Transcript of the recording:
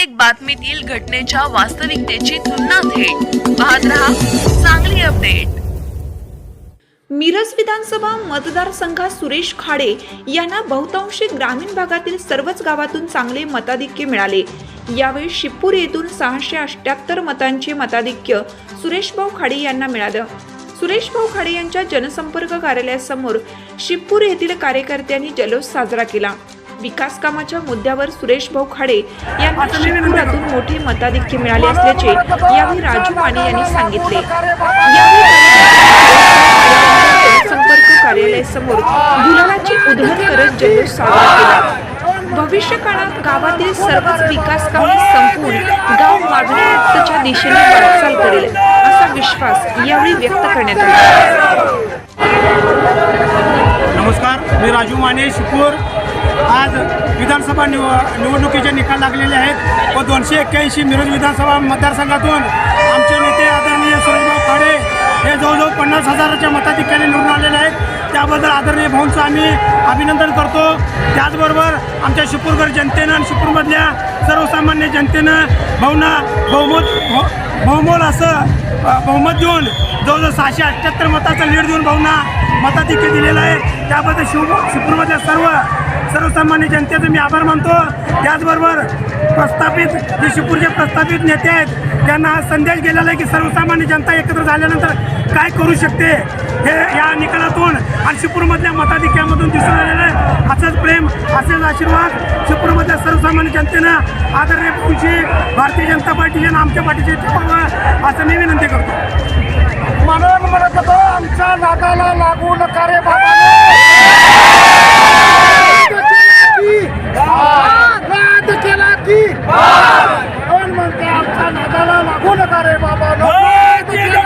प्रत्येक बातमीतील घटनेच्या वास्तविकतेची तुलना थेट. पाहत रहा चांगली अपडेट मिरज विधानसभा मतदारसंघात सुरेश खाडे यांना बहुतांशी ग्रामीण भागातील सर्वच गावातून चांगले मताधिक्य मिळाले. यावेळी शिपूर येथून सहाशे अठ्याहत्तर मतांचे मताधिक्य सुरेशभाऊ खाडे यांना मिळालं. सुरेशभाऊ खाडे यांच्या जनसंपर्क कार्यालयासमोर शिपूर येथील कार्यकर्त्यांनी जल्लोष साजरा केला. विकास कामाच्या मुद्द्यावर सुरेशभाऊ खाडे यांना शिवपुरातून मोठे मताधिक्य मिळाले असल्याचे यावेळी राजू माने यांनी सांगितले. संपर्क कार्यालयासमोर गुलालाची उधळण करत जल्लोष साजरा केला. भविष्य काळात गावातील सर्वच विकास कामे संपून गाव मागणीमुक्तच्या दिशेने वाटचाल करेल असा विश्वास यावेळी व्यक्त करण्यात आला. नमस्कार मी राजू माने शिपूर आज विधानसभा निव निवडणुकीचे निकाल लागलेले आहेत. व दोनशे एक्क्याऐंशी मिरज विधानसभा मतदारसंघातून आमचे नेते आदरणीय सुरेशभाऊ खाडे हे जवळजवळ पन्नास हजाराच्या मताधिक्याने निवडून आलेले आहेत. त्याबद्दल आदरणीय भाऊंचं आम्ही अभिनंदन करतो. त्याचबरोबर आमच्या शिपूरगड जनतेनं आणि शिपूरमधल्या सर्वसामान्य जनतेनं भाऊना बहुमत बहुमोल असं बहुमत देऊन जवळजवळ सहाशे अठ्ठ्याहत्तर मताचा लीड देऊन भाऊना मताधिक्य दिलेलं आहे. त्याबद्दल शिव शिपूरमधल्या सर्व सर्वसामान्य जनतेचं मी आभार मानतो. त्याचबरोबर प्रस्थापित जे शिपूरचे प्रस्थापित नेते आहेत. त्यांना हा संदेश गेलेला आहे की सर्वसामान्य जनता एकत्र झाल्यानंतर काय करू शकते हे या निकालातून आणि शिपूरमधल्या मताधिक्यामधून दिसून आलेलं आहे. असंच प्रेम असेच आशीर्वाद शिपूरमधल्या सर्वसामान्य जनतेनं आदरणीय तुमची भारतीय जनता पार्टीचे आणि आमच्या पार्टीचे असं मी विनंती करतो. म्हणून म्हणत होतो आमच्या नादाला लागू नका બાબાનો જય ગુજરાત